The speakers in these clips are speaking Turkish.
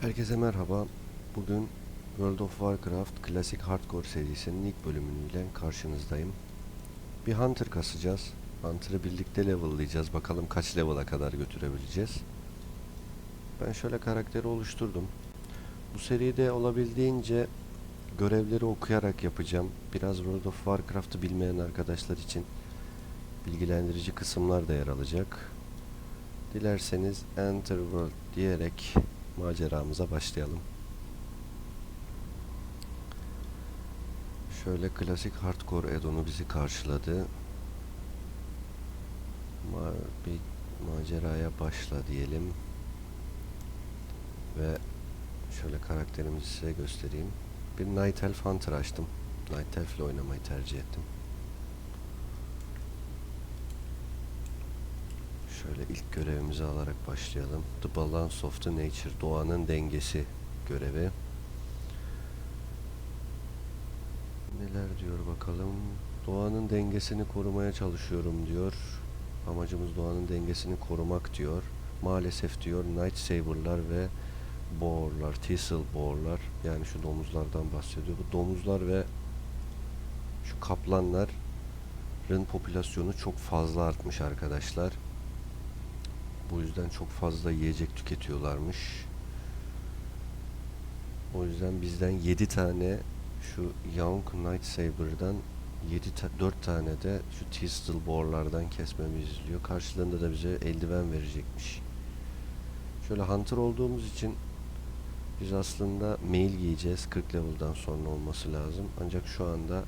Herkese merhaba. Bugün World of Warcraft Classic Hardcore serisinin ilk bölümüyle karşınızdayım. Bir Hunter kasacağız. Hunter'ı birlikte level'layacağız. Bakalım kaç level'a kadar götürebileceğiz. Ben şöyle karakteri oluşturdum. Bu seride olabildiğince görevleri okuyarak yapacağım. Biraz World of Warcraft'ı bilmeyen arkadaşlar için bilgilendirici kısımlar da yer alacak. Dilerseniz Enter World diyerek maceramıza başlayalım. Şöyle klasik hardcore Edon'u bizi karşıladı. Ma bir maceraya başla diyelim. Ve şöyle karakterimizi size göstereyim. Bir Night Elf Hunter açtım. Night Elf ile oynamayı tercih ettim. Şöyle ilk görevimizi alarak başlayalım. The Balance of the Nature, doğanın dengesi görevi. Neler diyor bakalım. Doğanın dengesini korumaya çalışıyorum diyor. Amacımız doğanın dengesini korumak diyor. Maalesef diyor Night Saber'lar ve boğorlar, Thistle boğorlar yani şu domuzlardan bahsediyor. Bu domuzlar ve şu kaplanların popülasyonu çok fazla artmış arkadaşlar. Bu yüzden çok fazla yiyecek tüketiyorlarmış. O yüzden bizden 7 tane şu Young Night Saber'dan 7 ta 4 tane de şu Thistle Boar'lardan kesmemiz izliyor. Karşılığında da bize eldiven verecekmiş. Şöyle Hunter olduğumuz için biz aslında mail giyeceğiz. 40 level'dan sonra olması lazım. Ancak şu anda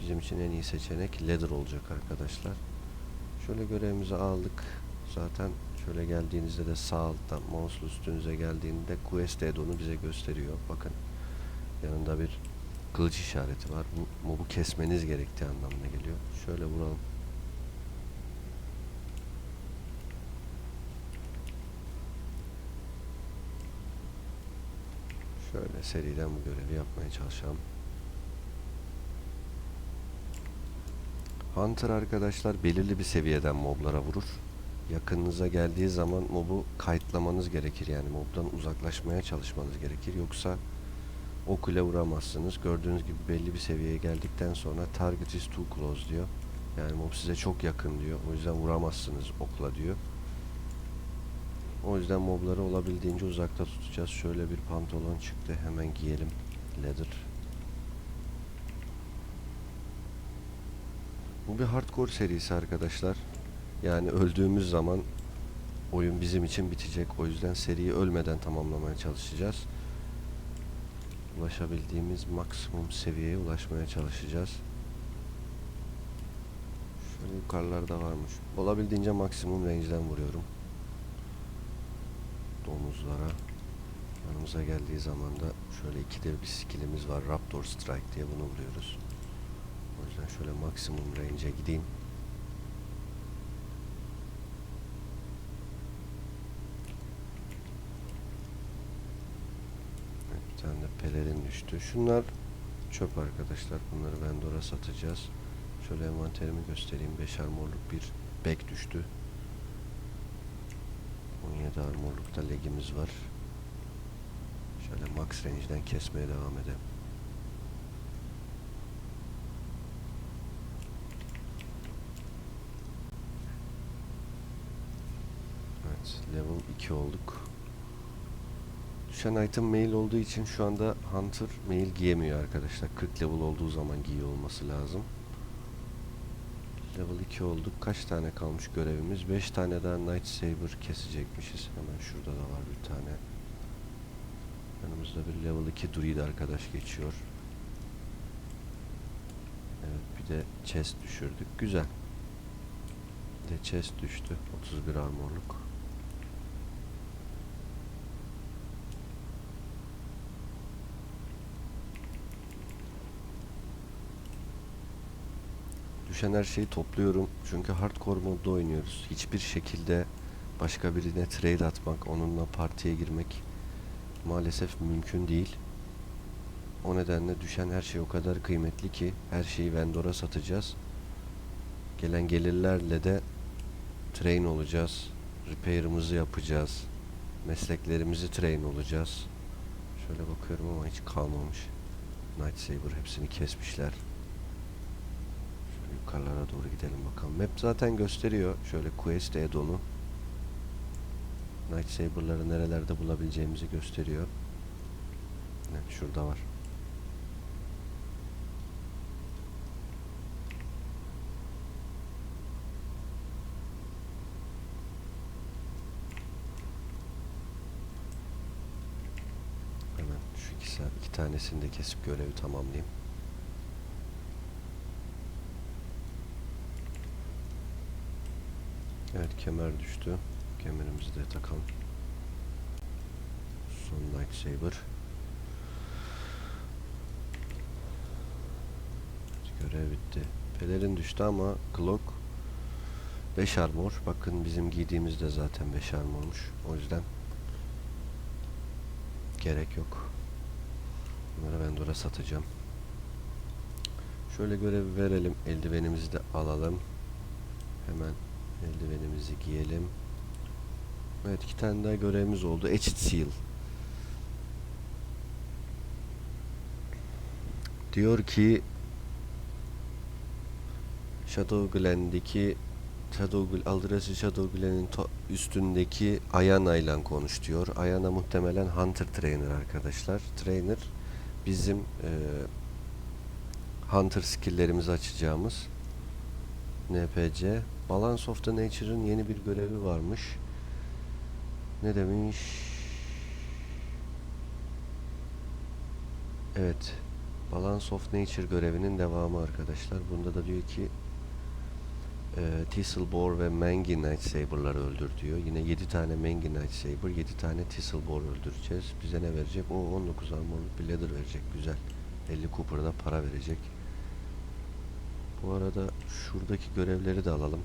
bizim için en iyi seçenek leather olacak arkadaşlar. Şöyle görevimizi aldık. Zaten şöyle geldiğinizde de sağ alttan mouse'lu üstünüze geldiğinde Quest Add-on'u bize gösteriyor. Bakın yanında bir kılıç işareti var. Bu mobu kesmeniz gerektiği anlamına geliyor. Şöyle vuralım. Şöyle seriden bu görevi yapmaya çalışalım. Hunter arkadaşlar belirli bir seviyeden moblara vurur. Yakınınıza geldiği zaman mobu kayıtlamanız gerekir yani mobdan uzaklaşmaya çalışmanız gerekir yoksa ok ile vuramazsınız. Gördüğünüz gibi belli bir seviyeye geldikten sonra target is too close diyor. Yani mob size çok yakın diyor. O yüzden vuramazsınız okla diyor. O yüzden mobları olabildiğince uzakta tutacağız. Şöyle bir pantolon çıktı. Hemen giyelim. Leather. Bu bir hardcore serisi arkadaşlar. Yani öldüğümüz zaman oyun bizim için bitecek. O yüzden seriyi ölmeden tamamlamaya çalışacağız. Ulaşabildiğimiz maksimum seviyeye ulaşmaya çalışacağız. Şöyle yukarılarda varmış. Olabildiğince maksimum range'den vuruyorum. Domuzlara. Yanımıza geldiği zaman da şöyle ikide bir skillimiz var. Raptor Strike diye bunu vuruyoruz. O yüzden şöyle maksimum range'e gideyim. Evet, bir tane de pelerin düştü. Şunlar çöp arkadaşlar. Bunları vendora satacağız. Şöyle envanterimi göstereyim. 5 armorluk bir bek düştü. 17 armorlukta legimiz var. Şöyle max range'den kesmeye devam edelim. Evet, level 2 olduk. Düşen mail olduğu için şu anda Hunter mail giyemiyor arkadaşlar. 40 level olduğu zaman giyiyor olması lazım. Level 2 olduk. Kaç tane kalmış görevimiz? 5 tane daha Night Saber kesecekmişiz. Hemen şurada da var bir tane. Yanımızda bir level 2 druid arkadaş geçiyor. Evet bir de chest düşürdük. Güzel. Bir de chest düştü. 31 armorluk. Düşen her şeyi topluyorum. Çünkü hardcore modda oynuyoruz. Hiçbir şekilde başka birine trade atmak, onunla partiye girmek maalesef mümkün değil. O nedenle düşen her şey o kadar kıymetli ki her şeyi vendora satacağız. Gelen gelirlerle de train olacağız. Repair'ımızı yapacağız. Mesleklerimizi train olacağız. Şöyle bakıyorum ama hiç kalmamış. Night Saber hepsini kesmişler. Yukarılara doğru gidelim bakalım. Map zaten gösteriyor. Şöyle Quest add-on'u. Night Saber'ları nerelerde bulabileceğimizi gösteriyor. Evet şurada var. Hemen şu iki, sa- iki tanesini de kesip görevi tamamlayayım. Evet kemer düştü. Kemerimizi de takalım. Son lightsaber. Görev bitti. Pelerin düştü ama Glock 5 armor. Bakın bizim giydiğimiz de zaten 5 armormuş. O yüzden gerek yok. Bunları ben dura satacağım. Şöyle görevi verelim. Eldivenimizi de alalım. Hemen eldivenimizi giyelim. Evet iki tane daha görevimiz oldu. Etched Seal. Diyor ki Shadow Glen'deki Shadow Aldras'ı Shadow Glen'in üstündeki Ayana ile konuş diyor. Ayana muhtemelen Hunter Trainer arkadaşlar. Trainer bizim eee, Hunter skill'lerimizi açacağımız NPC. Balance of the Nature'ın yeni bir görevi varmış. Ne demiş? Evet. Balance of Nature görevinin devamı arkadaşlar. Bunda da diyor ki e, Tisselboar ve Mangy Night Saber'ları öldür diyor. Yine 7 tane Mangy Night Saber, 7 tane Tisselboar öldüreceğiz. Bize ne verecek? O 19 armorluk bir leather verecek. Güzel. 50 Cooper'da para verecek. Bu arada şuradaki görevleri de alalım.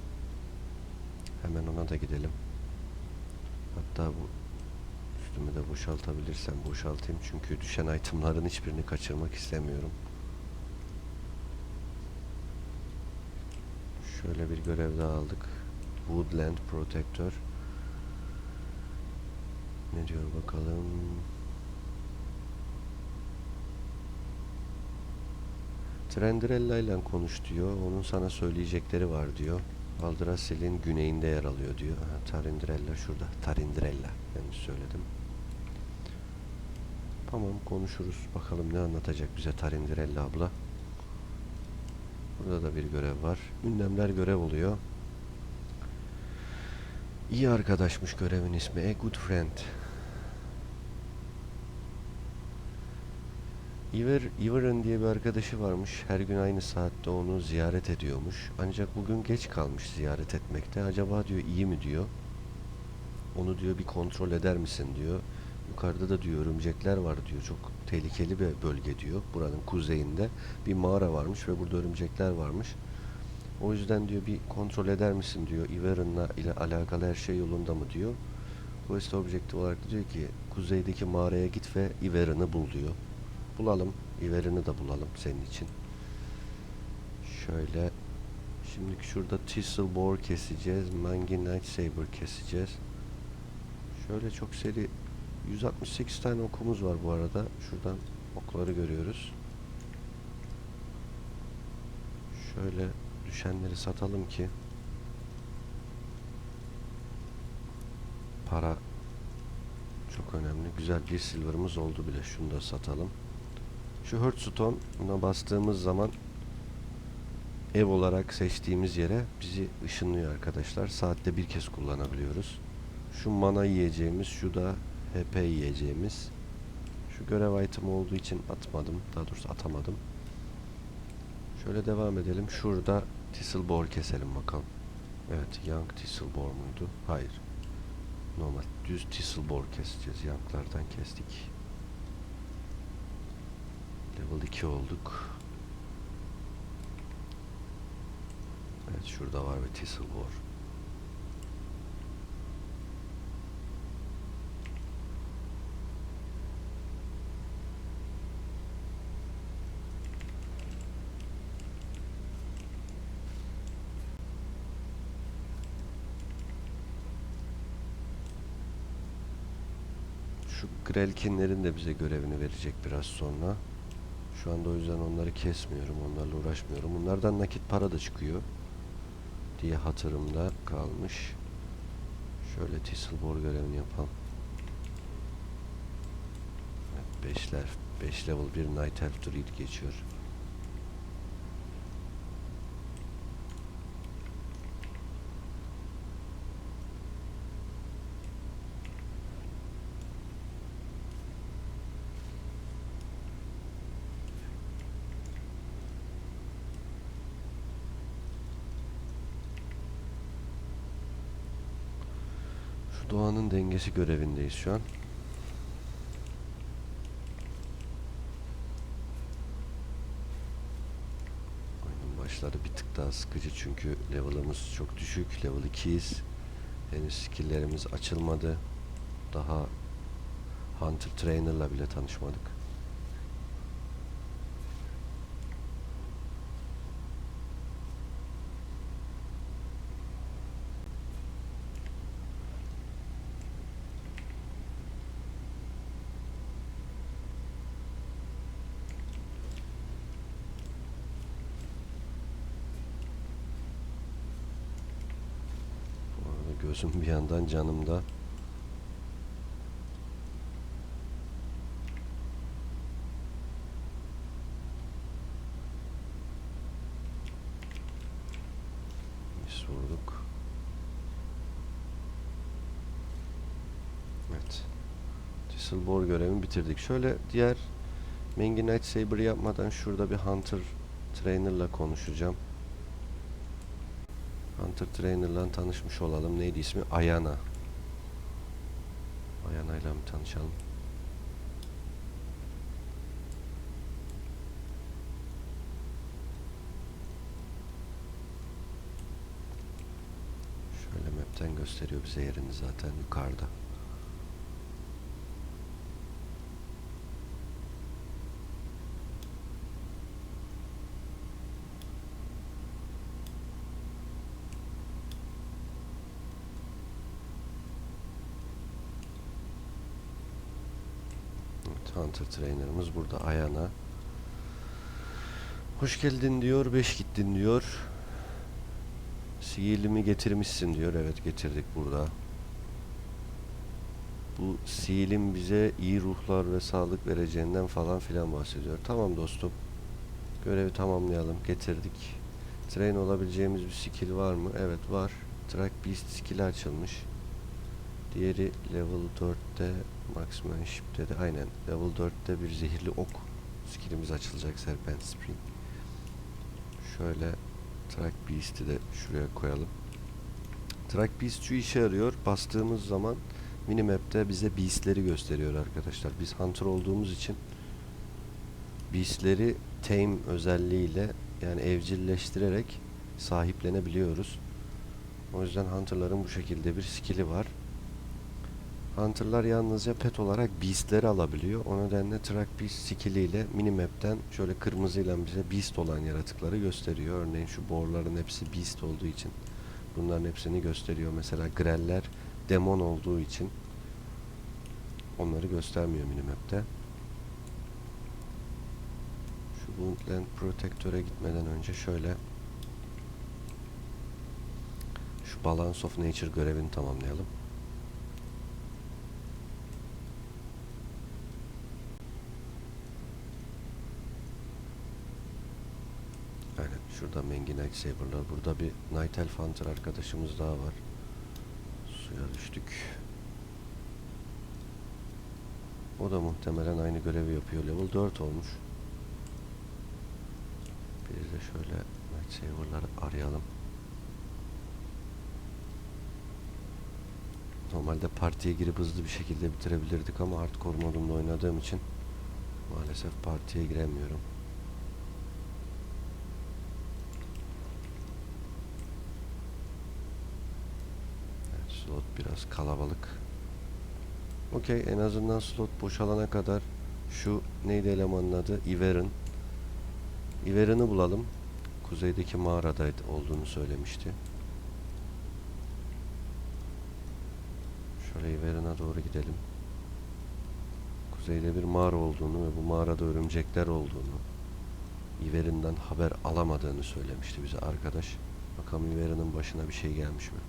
Hemen ona da gidelim. Hatta bu üstümü de boşaltabilirsem boşaltayım. Çünkü düşen itemların hiçbirini kaçırmak istemiyorum. Şöyle bir görev daha aldık. Woodland Protector. Ne diyor bakalım. Trendirella ile konuş diyor. Onun sana söyleyecekleri var diyor. Aldrassil'in güneyinde yer alıyor diyor. Ha, Tarindirella şurada. Tarindirella. Yanlış söyledim. Tamam konuşuruz. Bakalım ne anlatacak bize Tarindirella abla. Burada da bir görev var. Ünlemler görev oluyor. İyi arkadaşmış görevin ismi. A good friend. Iver, Iver'ın diye bir arkadaşı varmış. Her gün aynı saatte onu ziyaret ediyormuş. Ancak bugün geç kalmış ziyaret etmekte. Acaba diyor iyi mi diyor. Onu diyor bir kontrol eder misin diyor. Yukarıda da diyor örümcekler var diyor. Çok tehlikeli bir bölge diyor. Buranın kuzeyinde bir mağara varmış ve burada örümcekler varmış. O yüzden diyor bir kontrol eder misin diyor. Iver'ınla ile alakalı her şey yolunda mı diyor. Quest Objective olarak diyor ki kuzeydeki mağaraya git ve Iver'ını bul diyor. Bulalım. Iver'ını da bulalım senin için. Şöyle. Şimdi şurada Tisselboar keseceğiz. Mangy Night Saber keseceğiz. Şöyle çok seri 168 tane okumuz var bu arada. Şuradan okları görüyoruz. Şöyle düşenleri satalım ki para çok önemli. Güzel bir silver'ımız oldu bile. Şunu da satalım. Şu Hearthstone'a bastığımız zaman ev olarak seçtiğimiz yere bizi ışınlıyor arkadaşlar. Saatte bir kez kullanabiliyoruz. Şu mana yiyeceğimiz, şu da HP yiyeceğimiz. Şu görev item olduğu için atmadım. Daha doğrusu atamadım. Şöyle devam edelim. Şurada Tisselboar keselim bakalım. Evet, Young Tisselboar muydu? Hayır. Normal düz Tisselboar keseceğiz. Young'lardan kestik. Level 2 olduk. Evet şurada var ve Thistle War. Şu Grelkinlerin de bize görevini verecek biraz sonra. Şu anda o yüzden onları kesmiyorum. Onlarla uğraşmıyorum. Bunlardan nakit para da çıkıyor. Diye hatırımda kalmış. Şöyle Tisselbor görevini yapalım. Evet, 5'ler 5 level 1 Night Elf Druid geçiyor. Şu doğanın dengesi görevindeyiz şu an. Oyunun başları bir tık daha sıkıcı çünkü level'ımız çok düşük. Level 2'yiz. Henüz skill'lerimiz açılmadı. Daha Hunter Trainer'la bile tanışmadık. Bu arada gözüm bir yandan canımda. Vurduk. Evet. Tisselbor görevini bitirdik. Şöyle diğer Mengi Night Saber'ı yapmadan şurada bir Hunter Trainer'la konuşacağım. Hunter Trainer'la tanışmış olalım. Neydi ismi? Ayana. Ayana'yla mı tanışalım? Şöyle map'ten gösteriyor bize yerini zaten yukarıda. Evet, Hunter Trainer'ımız burada Ayana. Hoş geldin diyor, beş gittin diyor. Sihirlimi getirmişsin diyor. Evet getirdik burada. Bu sihirlim bize iyi ruhlar ve sağlık vereceğinden falan filan bahsediyor. Tamam dostum. Görevi tamamlayalım. Getirdik. Train olabileceğimiz bir skill var mı? Evet var. Track Beast skill'i açılmış. Diğeri level 4'te Marksmanship'te de aynen level 4'te bir zehirli ok skillimiz açılacak Serpent Spring. Şöyle Track Beast'i de şuraya koyalım. Track Beast şu işe yarıyor. Bastığımız zaman minimap'te bize Beast'leri gösteriyor arkadaşlar. Biz Hunter olduğumuz için Beast'leri Tame özelliğiyle yani evcilleştirerek sahiplenebiliyoruz. O yüzden Hunter'ların bu şekilde bir skill'i var. Hunter'lar yalnızca pet olarak Beast'leri alabiliyor. O nedenle Track Beast skill'iyle minimap'ten şöyle kırmızıyla bize Beast olan yaratıkları gösteriyor. Örneğin şu boarların hepsi Beast olduğu için bunların hepsini gösteriyor. Mesela Grell'ler Demon olduğu için onları göstermiyor minimap'te. Şu Woundland Protector'a gitmeden önce şöyle şu Balance of Nature görevini tamamlayalım. Aynen şurada Mengi Night Saber'lar. Burada bir Night Elf Hunter arkadaşımız daha var. Suya düştük. O da muhtemelen aynı görevi yapıyor. Level 4 olmuş. Biz de şöyle Night Saber'ları arayalım. Normalde partiye girip hızlı bir şekilde bitirebilirdik ama hardcore modumda oynadığım için maalesef partiye giremiyorum. Evet, slot biraz kalabalık. Okey en azından slot boşalana kadar şu neydi elemanın adı? Iverin. Iverin'i bulalım. Kuzeydeki mağarada olduğunu söylemişti. Şöyle Iverin'e doğru gidelim. Kuzeyde bir mağara olduğunu ve bu mağarada örümcekler olduğunu İverin'den haber alamadığını söylemişti bize arkadaş. Bakalım İverin'in başına bir şey gelmiş mi?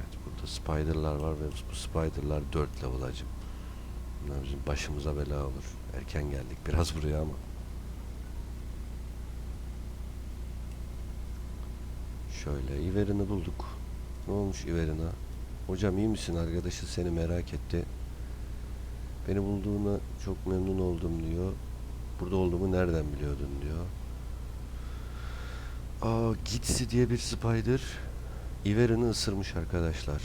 Evet burada spiderlar var ve bu spiderlar 4 level acım. Bunlar bizim başımıza bela olur. Erken geldik biraz buraya ama. Şöyle İverin'i bulduk. Ne olmuş İverin'a? Hocam iyi misin? Arkadaşı seni merak etti. Beni bulduğuna çok memnun oldum diyor. Burada olduğumu nereden biliyordun diyor. Aa Gitsi diye bir spider İverin'i ısırmış arkadaşlar.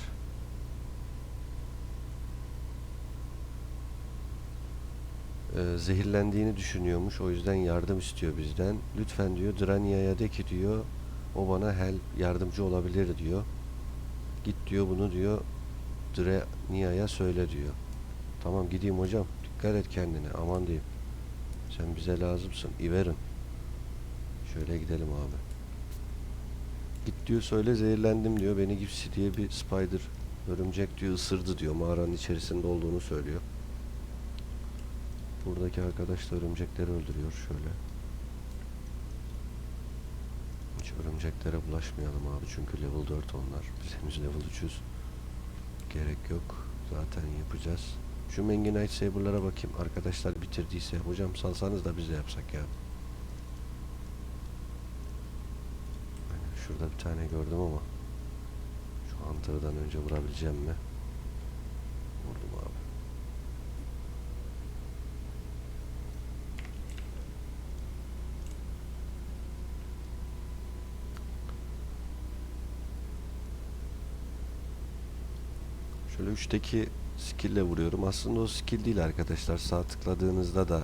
Ee, zehirlendiğini düşünüyormuş. O yüzden yardım istiyor bizden. Lütfen diyor Drania'ya de ki diyor o bana help yardımcı olabilir diyor. Git diyor bunu diyor Drania'ya söyle diyor. Tamam gideyim hocam. Dikkat et kendine. Aman diyeyim. Sen bize lazımsın. İverin. Şöyle gidelim abi. Git diyor söyle zehirlendim diyor. Beni gipsi diye bir spider örümcek diyor ısırdı diyor. Mağaranın içerisinde olduğunu söylüyor. Buradaki arkadaş da örümcekleri öldürüyor şöyle. Hiç örümceklere bulaşmayalım abi çünkü level 4 onlar. Biz henüz level 3'üz. Gerek yok. Zaten yapacağız. Şu Mengenite Saber'lara bakayım. Arkadaşlar bitirdiyse. Hocam salsanız da biz de yapsak ya. Aynen, şurada bir tane gördüm ama. Şu Hunter'dan önce vurabileceğim mi? Vurdum abi. Şöyle 3'teki skill vuruyorum. Aslında o skill değil arkadaşlar. Sağ tıkladığınızda da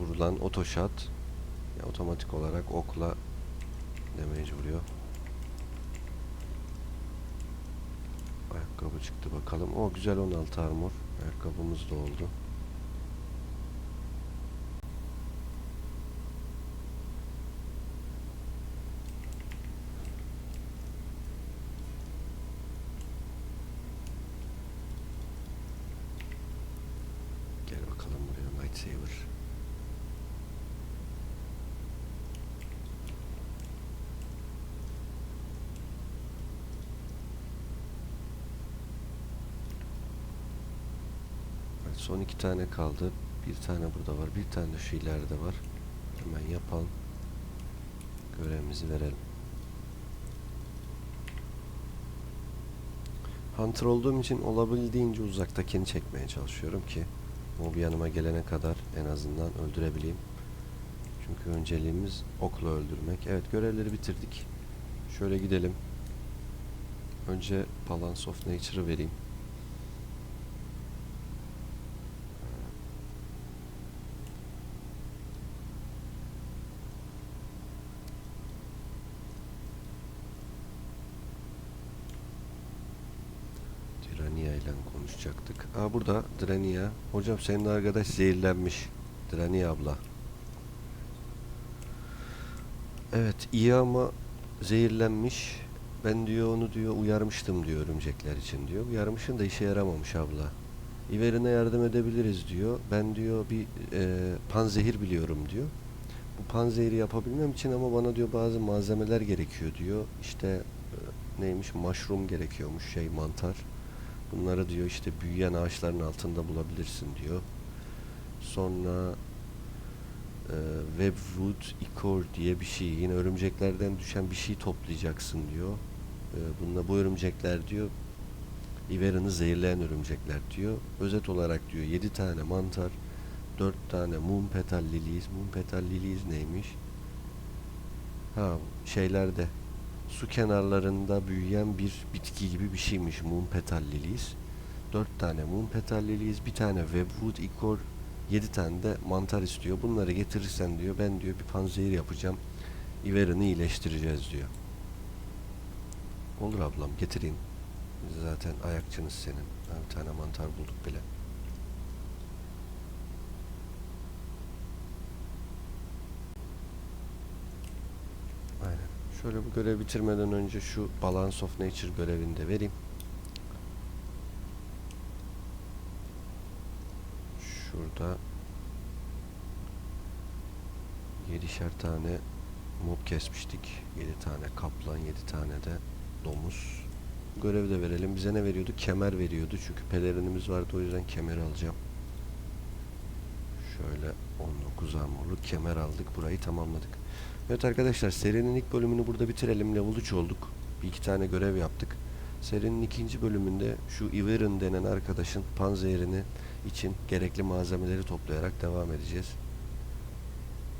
vurulan oto shot ya otomatik olarak okla damage vuruyor. Ayakkabı çıktı bakalım. O güzel 16 armor. Ayakkabımız da oldu. Gel bakalım buraya Lightsaber. Evet, son iki tane kaldı. Bir tane burada var. Bir tane de şu ileride var. Hemen yapalım. Görevimizi verelim. Hunter olduğum için olabildiğince uzaktakini çekmeye çalışıyorum ki bir yanıma gelene kadar en azından öldürebileyim. Çünkü önceliğimiz okla öldürmek. Evet görevleri bitirdik. Şöyle gidelim. Önce Balance of Nature'ı vereyim. Aa burada Drania. Hocam senin arkadaş zehirlenmiş. Drania abla. Evet iyi ama zehirlenmiş. Ben diyor onu diyor uyarmıştım diyor örümcekler için diyor. Uyarmışın da işe yaramamış abla. İverine yardım edebiliriz diyor. Ben diyor bir e, panzehir biliyorum diyor. Bu panzehiri yapabilmem için ama bana diyor bazı malzemeler gerekiyor diyor. İşte e, neymiş mushroom gerekiyormuş şey mantar. Bunları diyor işte büyüyen ağaçların altında bulabilirsin diyor. Sonra e, webwood ichor diye bir şey. Yine örümceklerden düşen bir şey toplayacaksın diyor. E, bununla bu örümcekler diyor İveran'ı zehirleyen örümcekler diyor. Özet olarak diyor 7 tane mantar, 4 tane mum petal lilies. Mum petal lilies neymiş? Ha şeylerde su kenarlarında büyüyen bir bitki gibi bir şeymiş mum petal lilies. 4 tane mum petal lilies, bir tane webwood ichor, 7 tane de mantar istiyor. Bunları getirirsen diyor ben diyor bir panzehir yapacağım. İveran'ı iyileştireceğiz diyor. Olur ablam getireyim. Zaten ayakçınız senin. Bir tane mantar bulduk bile. Aynen. Şöyle bu görevi bitirmeden önce şu Balance of Nature görevini de vereyim. Şurada 7'şer tane mob kesmiştik. 7 tane kaplan, 7 tane de domuz. Görevi de verelim. Bize ne veriyordu? Kemer veriyordu. Çünkü pelerinimiz vardı. O yüzden kemeri alacağım. Şöyle 19 armorlu kemer aldık. Burayı tamamladık. Evet arkadaşlar serinin ilk bölümünü burada bitirelim. Level 3 olduk. Bir iki tane görev yaptık. Serinin ikinci bölümünde şu Iverin denen arkadaşın panzerini için gerekli malzemeleri toplayarak devam edeceğiz.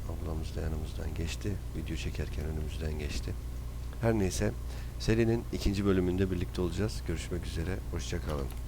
Ablamız da yanımızdan geçti. Video çekerken önümüzden geçti. Her neyse serinin ikinci bölümünde birlikte olacağız. Görüşmek üzere. Hoşçakalın.